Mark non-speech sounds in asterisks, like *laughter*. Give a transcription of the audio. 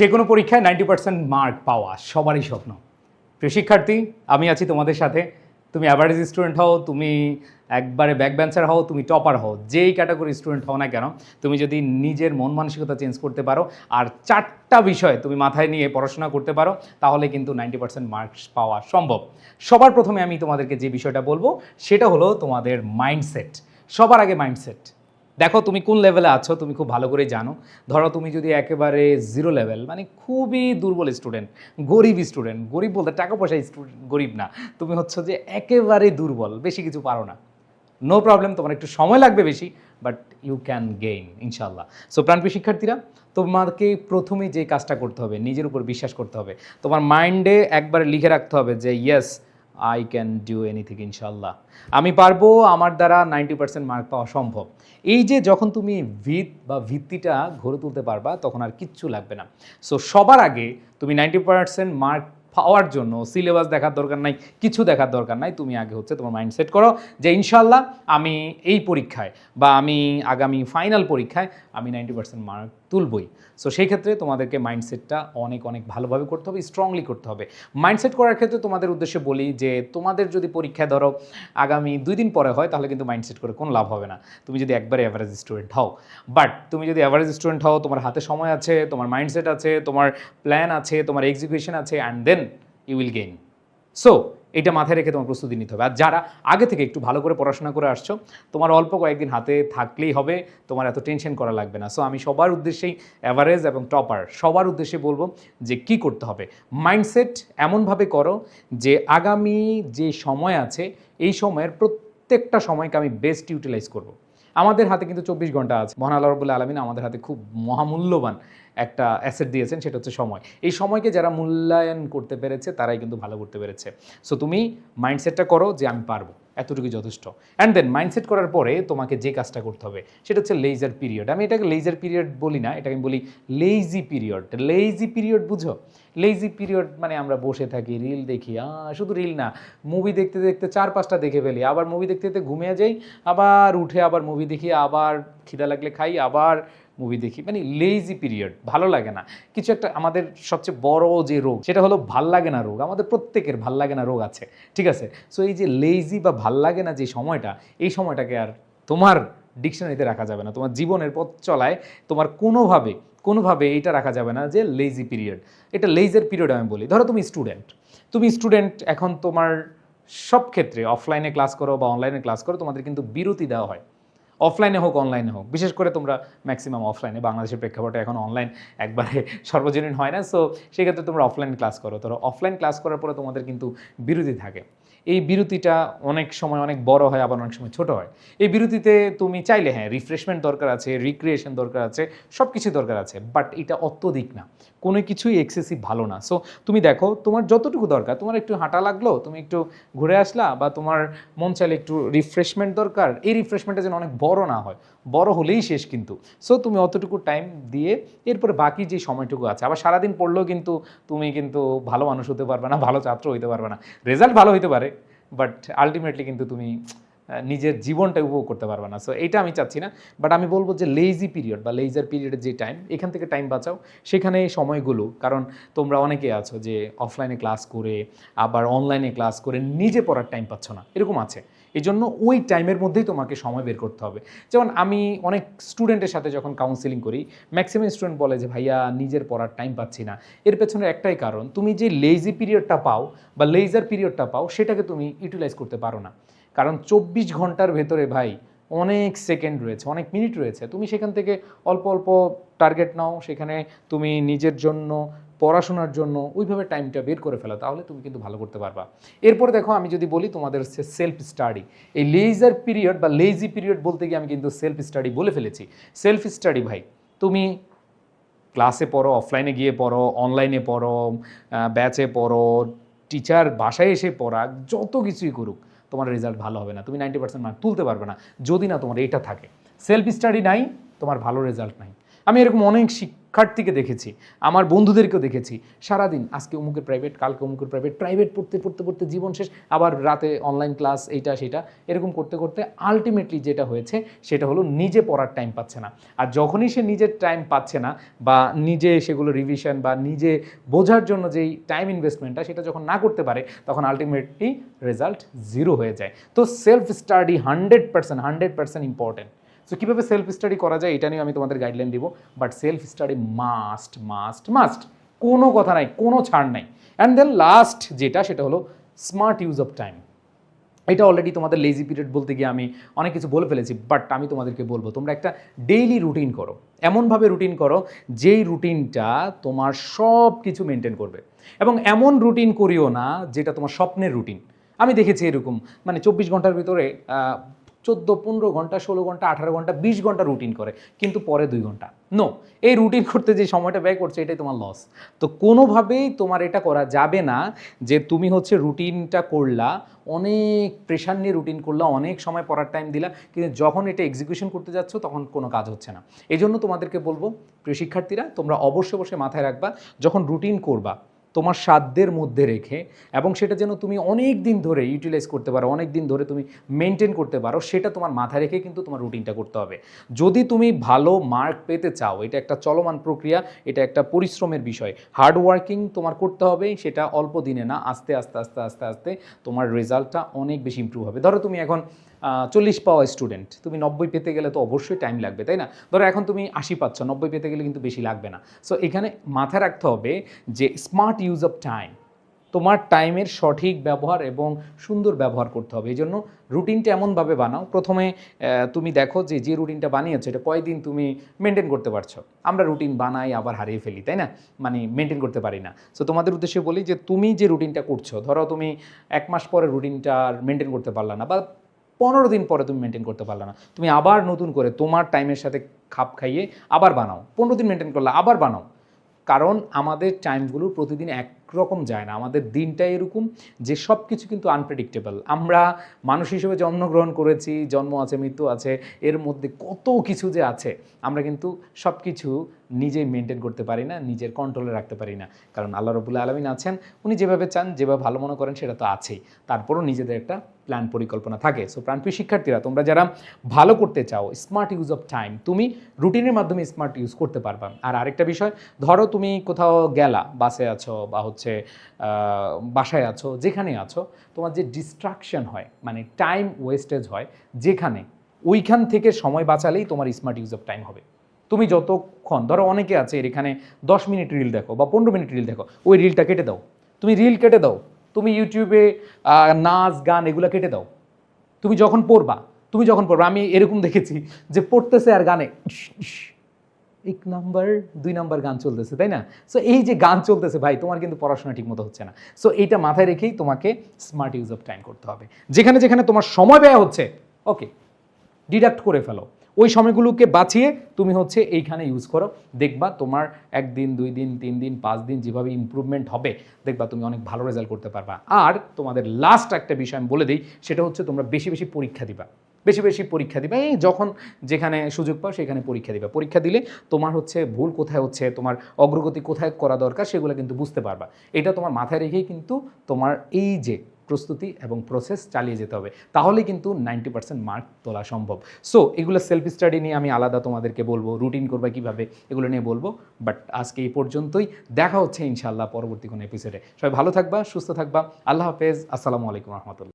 যে কোনো পরীক্ষায় নাইনটি পার্সেন্ট মার্ক পাওয়া সবারই স্বপ্ন। প্রিয় শিক্ষার্থী, আমি আছি তোমাদের সাথে। তুমি অ্যাভারেজ স্টুডেন্ট হও, তুমি একবারে ব্যাক ব্যান্সার হও, তুমি টপার হও, যেই ক্যাটাগরি স্টুডেন্ট হও না কেন, তুমি যদি নিজের মন মানসিকতা চেঞ্জ করতে পারো আর চারটা বিষয় তুমি মাথায় নিয়ে পড়াশোনা করতে পারো, তাহলে কিন্তু নাইনটি পার্সেন্ট মার্কস পাওয়া সম্ভব। সবার প্রথমে আমি তোমাদেরকে যে বিষয়টা বলব, সেটা হলো তোমাদের মাইন্ডসেট সবার আগে মাইন্ডসেট দেখো, তুমি কোন লেভেলে আছো, তুমি খুব ভালো করে জানো। ধরো, তুমি যদি একেবারে জিরো লেভেল মানে খুবই দুর্বল স্টুডেন্ট গরিব স্টুডেন্ট গরিব বলতে টাকা পয়সা স্টুডেন্ট গরিব না। তুমি হচ্ছে যে একেবারে দুর্বল, বেশি কিছু পারো না। নো প্রবলেম তোমার একটু সময় লাগবে বেশি বাট ইউ ক্যান গেইন ইনশাল্লাহ সো প্রাণপ্রিয় শিক্ষার্থীরা, তোমাকে প্রথমে যে কাজটা করতে হবে, নিজের উপর বিশ্বাস করতে হবে। তোমার মাইন্ডে একবার লিখে রাখতে হবে যে yes I can do anything ইনশাল্লাহ আমি পারব আমার দ্বারা নাইনটি পার্সেন্ট মার্ক পাওয়া সম্ভব। এই যে যখন তুমি ভিত বা ভিত্তিটা গড়ে তুলতে পারবা, তখন আর কিচ্ছু লাগবে না। সো সবার আগে তুমি নাইনটি পার্সেন্ট মার্ক পাওয়ার জন্য সিলেবাস দেখার দরকার নাই, কিছু দেখার দরকার নাই, তুমি আগে হচ্ছে তোমার মাইন্ড সেট করো যে ইনশাল্লাহ আমি এই পরীক্ষায় বা আমি আগামী ফাইনাল পরীক্ষায় আমি নাইনটি পার্সেন্ট মার্ক তুলবই। সো সেই ক্ষেত্রে তোমাদেরকে মাইন্ডসেটটা অনেক অনেক ভালোভাবে করতে হবে স্ট্রংলি করতে হবে। মাইন্ডসেট করার ক্ষেত্রে তোমাদের উদ্দেশ্যে বলি যে, তোমাদের যদি পরীক্ষা ধরো আগামী দুই দিন পরে হয়, তাহলে কিন্তু মাইন্ডসেট করে কোনো লাভ হবে না। তুমি যদি একবারে অ্যাভারেজ স্টুডেন্ট হও। বাট তুমি যদি অ্যাভারেজ স্টুডেন্ট হও, তোমার হাতে সময় আছে, তোমার মাইন্ডসেট আছে, তোমার প্ল্যান আছে, তোমার এক্সিকিউশন আছে and then you will gain so এটা মাথায় রেখে তোমার প্রস্তুতি নিতে হবে। আর যারা আগে থেকে একটু ভালো করে পড়াশোনা করে আসছো, তোমার অল্প কয়েকদিন হাতে থাকলেই হবে, তোমার এত টেনশন করা লাগবে না। সো আমি সবার উদ্দেশ্যেই অ্যাভারেজ এবং টপার সবার উদ্দেশ্যে বলব যে কি করতে হবে। মাইন্ডসেট এমনভাবে করো যে আগামী যে সময় আছে, এই সময়ের প্রত্যেকটা সময়কে আমি বেস্ট ইউটিলাইজ করব। আমাদের হাতে কিন্তু চব্বিশ ঘণ্টা আছে। মহান আল্লাহ রবুল্লা আলমিন আমাদের হাতে খুব মহামূল্যবান একটা অ্যাসেট দিয়েছেন, সেটা হচ্ছে সময়। এই সময়কে যারা মূল্যায়ন করতে পেরেছে, তারাই কিন্তু ভালো করতে পেরেছে। সো তুমি মাইন্ডসেটটা করো যে আমি পারব। এতটুকুই যথেষ্ট। অ্যান্ড দেন মাইন্ডসেট করার পরে তোমাকে যে কাজটা করতে হবে, সেটা হচ্ছে লেজার পিরিয়ড আমি এটাকে লেজার পিরিয়ড বলি না, এটাকে আমি বলি লেজি পিরিয়ড লেজি পিরিয়ড বুঝো? লেজি পিরিয়ড মানে আমরা বসে থাকি রিল দেখি শুধু রিল না মুভি দেখতে দেখতে চার পাঁচটা দেখে ফেলি। আবার মুভি দেখতে দেখতে ঘুমিয়ে যাই, আবার উঠে আবার মুভি দেখি, আবার খিদা লাগলে খাই, আবার মুভি দেখি। মানে লেজি পিরিয়ড ভালো লাগে না। কিছু একটা আমাদের সবচেয়ে বড় যে রোগ, সেটা হলো ভালো লাগে না রোগ। আমাদের প্রত্যেকের ভালো লাগে না রোগ আছে, ঠিক আছে? সো এই যে লেজি বা ভালো লাগে না যে সময়টা, এই সময়টাকে আর তোমার ডিকশনারিতে রাখা যাবে না। তোমার জীবনের পথ চলায় তোমার কোনোভাবে কোনোভাবে এইটা রাখা যাবে না যে লেজি পিরিয়ড এটা লেজার পিরিয়ড আমি বলি। ধরো তুমি স্টুডেন্ট তুমি স্টুডেন্ট এখন তোমার সব ক্ষেত্রে অফলাইনে ক্লাস করো বা অনলাইনে ক্লাস করো, তোমাদের কিন্তু বিরতি দেওয়া হয়। অফলাইনে হোক অনলাইনে হোক। বিশেষ করে তোমরা ম্যাক্সিমাম অফলাইনে বাংলাদেশের প্রেক্ষাপটে এখন অনলাইন একবারে *laughs* সর্বজনীন হয় না। সো সেক্ষেত্রে তোমরা অফলাইন ক্লাস করো। ধরো অফলাইন ক্লাস করার পরে তোমাদের কিন্তু বিরতি থাকে। এই বিরতিটা অনেক সময় অনেক বড় হয়, আবার অনেক সময় ছোট হয়। এই বিরতিতে তুমি চাইলে হ্যাঁ রিফ্রেশমেন্ট দরকার আছে রিক্রিয়েশন দরকার আছে সব কিছু দরকার আছে বাট এটা অত্যধিক না। কোনো কিছুই এক্সেসিভ ভালো না। সো তুমি দেখো, তোমার যতটুকু দরকার, তোমার একটু হাঁটা লাগল, তুমি একটু ঘুরে আসলা, বা তোমার মন চাইলে একটু রিফ্রেশমেন্ট দরকার, এই রিফ্রেশমেন্টটা যেন অনেক বড় না হয়, বড় হলেই শেষ কিন্তু। সো তুমি অতটুকু টাইম দিয়ে এরপরে বাকি যে সময়টুকু আছে, আবার সারাদিন পড়লেও কিন্তু তুমি কিন্তু ভালো মানুষ হতে পারবে না, ভালো ছাত্র হইতে পারবে না। রেজাল্ট ভালো হইতে পারে বাট আলটিমেটলি কিন্তু তুমি নিজের জীবনটা উপভোগ করতে পারবে না। সো এটা আমি চাচ্ছি না বাট আমি বলব যে লেজি পিরিয়ড বা লেজার পিরিয়ডের যে টাইম এখান থেকে টাইম বাঁচাও। সেখানে সময়গুলো, কারণ তোমরা অনেকে আছো যে অফলাইনে ক্লাস করে, আবার অনলাইনে ক্লাস করে নিজে পড়ার টাইম পাচ্ছ না, এরকম আছে। এই জন্য ওই টাইমের মধ্যেই তোমাকে সময় বের করতে হবে। যেমন আমি অনেক স্টুডেন্টের সাথে যখন কাউন্সিলিং করি ম্যাক্সিমাম স্টুডেন্ট বলে যে, ভাইয়া, নিজের পড়ার টাইম পাচ্ছি না। এর পেছনে একটাই কারণ, তুমি যে লেজি পিরিয়ডটা পাও বা লেজার পিরিয়ডটা পাও, সেটাকে তুমি ইউটিলাইজ করতে পারো না। কারণ চব্বিশ ঘণ্টার ভেতরে ভাই অনেক সেকেন্ড রয়েছে, অনেক মিনিট রয়েছে। তুমি সেখান থেকে অল্প অল্প টার্গেট নাও, সেখানে তুমি নিজের জন্য পড়াশোনার জন্য ওইভাবে টাইমটা বের করে ফেলা, তাহলে তুমি কিন্তু ভালো করতে পারবা। এরপরে দেখো, আমি যদি বলি তোমাদের হচ্ছে সেলফ স্টাডি এই লেজার পিরিয়ড বা লেজি পিরিয়ড বলতে গিয়ে আমি কিন্তু সেলফ স্টাডি বলে ফেলেছি। সেলফ স্টাডি ভাই, তুমি ক্লাসে পড়ো অফলাইনে গিয়ে পড়ো অনলাইনে পড়ো ব্যাচে পড়ো টিচার বাসায় এসে পড়া যত কিছুই করুক, তোমার রেজাল্ট ভালো হবে না। তুমি নাইনটি পার্সেন্ট মার্ক তুলতে পারবে না, যদি না তোমার এটা থাকে। সেলফ স্টাডি নাই, তোমার ভালো রেজাল্ট নাই। আমি এরকম অনেক শিক- শিক্ষার্থীকে দেখেছি, আমার বন্ধুদেরকেও দেখেছি। সারাদিন, আজকে অমুকের প্রাইভেট কালকে অমুকের প্রাইভেট প্রাইভেট পড়তে পড়তে পড়তে জীবন শেষ, আবার রাতে অনলাইন ক্লাস এইটা, সেটা, এরকম করতে করতে আলটিমেটলি যেটা হয়েছে, সেটা হলো নিজে পড়ার টাইম পাচ্ছে না। আর যখনই সে নিজের টাইম পাচ্ছে না, বা নিজে সেগুলো রিভিশন বা নিজে বোঝার জন্য যেই টাইম ইনভেস্টমেন্টটা সেটা যখন না করতে পারে, তখন আলটিমেটলি রেজাল্ট জিরো হয়ে যায়। তো self study hundred percent hundred percent important so কীভাবে সেলফ স্টাডি করা যায় এটা নিয়ে আমি তোমাদের গাইডলাইন দিব। But self study must must must কোনো কথা নাই, কোনো ছাড় নাই। অ্যান্ড দেন লাস্ট যেটা, সেটা হলো স্মার্ট ইউজ অফ টাইম এটা অলরেডি তোমাদের লেজি পিরিয়ড বলতে গিয়ে আমি অনেক কিছু বলে ফেলেছি বাট আমি তোমাদেরকে বলব, তোমরা একটা ডেইলি রুটিন করো। এমনভাবে রুটিন করো, যেই রুটিনটা তোমার সব কিছু মেনটেন করবে। এবং এমন রুটিন করিও না, যেটা তোমার স্বপ্নের রুটিন আমি দেখেছি এরকম মানে চব্বিশ ঘণ্টার ভিতরে চোদ্দ, পনেরো ঘণ্টা, ষোলো ঘণ্টা, আঠারো ঘণ্টা, বিশ ঘণ্টা রুটিন করে, কিন্তু পরে দুই ঘণ্টা। নো এই রুটিন করতে যে সময়টা ব্যয় করছে, এটাই তোমার লস তো কোনোভাবেই তোমার এটা করা যাবে না যে তুমি হচ্ছে রুটিনটা করলা, অনেক প্রেশার নিয়ে রুটিন করলা, অনেক সময় পড়ার টাইম দিলা, কিন্তু যখন এটা এক্সিকিউশন করতে যাচ্ছ, তখন কোনো কাজ হচ্ছে না। এই জন্য তোমাদেরকে বলব, প্রিয় শিক্ষার্থীরা, তোমরা অবশ্যই অবশ্যই মাথায় রাখবা, যখন রুটিন করবা তোমার সাধ্যের মধ্যে রেখে এবং সেটা যেন তুমি অনেক দিন ধরে ইউটিলাইজ করতে পারো, অনেক দিন ধরে তুমি মেনটেন করতে পারো, সেটা তোমার মাথায় রেখে কিন্তু তোমার রুটিনটা করতে হবে। যদি তুমি ভালো মার্ক পেতে চাও, এটা একটা চলমান প্রক্রিয়া, এটা একটা পরিশ্রমের বিষয় হার্ড ওয়ার্কিং তোমার করতে হবে, সেটা অল্প দিনে না, আস্তে আস্তে আস্তে আস্তে আস্তে তোমার রেজাল্টটা অনেক বেশি ইম্প্রুভ হবে। ধরো তুমি এখন চল্লিশ পাওয়া স্টুডেন্ট তুমি নব্বই পেতে গেলে তো অবশ্যই টাইম লাগবে, তাই না? ধরো এখন তুমি আশি পাচ্ছ, নব্বই পেতে গেলে কিন্তু বেশি লাগবে না। সো এখানে মাথায় রাখতে হবে যে স্মার্ট ইউজ অফ টাইম তোমার টাইমের সঠিক ব্যবহার এবং সুন্দর ব্যবহার করতে হবে। এই জন্য রুটিনটা এমনভাবে বানাও। প্রথমে তুমি দেখো যে যে রুটিনটা বানিয়েছো, এটা কয়দিন তুমি মেনটেন করতে পারছ? আমরা রুটিন বানাই, আবার হারিয়ে ফেলি, তাই না? মানে মেনটেন করতে পারি না। সো তোমাদের উদ্দেশ্যে বলি যে, তুমি যে রুটিনটা করছ, ধরো তুমি এক মাস পরে রুটিনটা মেনটেন করতে পারলা না, বা পনেরো দিন পরে তুমি মেনটেন করতে পারলে না, তুমি আবার নতুন করে তোমার টাইমের সাথে খাপ খাইয়ে আবার বানাও। পনেরো দিন মেনটেন করলে, আবার বানাও। কারণ আমাদের টাইমগুলো প্রতিদিন একরকম যায় না। আমাদের দিনটা এরকম যে সব কিছু কিন্তু আনপ্রেডিক্টেবল আমরা মানুষ হিসেবে জন্মগ্রহণ করেছি, জন্ম আছে, মৃত্যু আছে, এর মধ্যে কত কিছু যে আছে, আমরা কিন্তু সব কিছু নিজেই মেনটেন করতে পারি না, নিজের কন্ট্রোলে রাখতে পারি না। কারণ আল্লাহ রবুল্লা আলমিন আছেন, উনি যেভাবে চান, যেভাবে ভালো মনে করেন, সেটা তো আছেই। তারপরও নিজেদের একটা প্ল্যান পরিকল্পনা থাকে। সো প্রাণপ্রিয় শিক্ষার্থীরা, তোমরা যারা ভালো করতে চাও স্মার্ট ইউজ অফ টাইম তুমি রুটিনের মাধ্যমে স্মার্ট ইউজ করতে পারবা। আর আরেকটা বিষয়, ধরো তুমি কোথাও গেলা, বাসে আছো বা হচ্ছে আহ, বাসায় আছো যেখানে আছো তোমার যে ডিস্ট্রাকশন হয় মানে টাইম ওয়েস্টেজ হয় যেখানে ওইখান থেকে সময় বাঁচালেই তোমার স্মার্ট ইউজ অফ টাইম হবে। তুমি যতক্ষণ ধরো অনেকে আছে এর এখানে দশ মিনিট রিল দেখো বা পনেরো মিনিট রিল দেখো ওই রিলটা কেটে দাও। তুমি রিল কেটে দাও। তুমি ইউটিউবে নাচ গান এগুলো কেটে দাও। তুমি যখন পড়বা তুমি যখন পড়বা আমি এরকম দেখেছি যে পড়তেছে আর গানে এক নাম্বার, দুই নাম্বার গান চলতেছে, তাই না? সো এই যে গান চলতেছে, ভাই, তোমার কিন্তু পড়াশোনা ঠিক মতো হচ্ছে না। সো এইটা মাথায় রেখেই তোমাকে স্মার্ট ইউজ অফ টাইম করতে হবে। যেখানে যেখানে তোমার সময় ব্যয় হচ্ছে ওকে ডিডাক্ট করে ফেলো। ওই সময়গুলোকে বাঁচিয়ে তুমি হচ্ছে এইখানে ইউজ করো। দেখবা তোমার একদিন, দুই দিন, তিন দিন, পাঁচ দিন যেভাবে ইমপ্রুভমেন্ট হবে, দেখবা তুমি অনেক ভালো রেজাল্ট করতে পারবা। আর তোমাদের লাস্ট একটা বিষয় আমি বলে দিই, সেটা হচ্ছে তোমরা বেশি বেশি পরীক্ষা দিবা। বেশি বেশি পরীক্ষা দিবা। এই যখন যেখানে সুযোগ পাও সেখানে পরীক্ষা দিবা। পরীক্ষা দিলে তোমার হচ্ছে ভুল কোথায় হচ্ছে, তোমার অগ্রগতি কোথায় করা দরকার সেগুলো কিন্তু বুঝতে পারবা। এটা তোমার মাথায় রেখেই কিন্তু তোমার এই যে প্রস্তুতি এবং প্রসেস চালিয়ে যেতে হবে। তাহলে কিন্তু নাইনটি পার্সেন্ট মার্ক তোলা সম্ভব। সো এগুলো সেলফ স্টাডি নিয়ে আমি আলাদা তোমাদেরকে বলব রুটিন করবে কীভাবে এগুলো নিয়ে বলব। বাট আজকে এই পর্যন্তই। দেখা হচ্ছে ইনশাল্লাহ পরবর্তী কোনো এপিসোডে সবাই ভালো থাকবা, সুস্থ থাকবা। আল্লাহ হাফেজ। আসসালামু আলাইকুম রহমতুল্লাহ।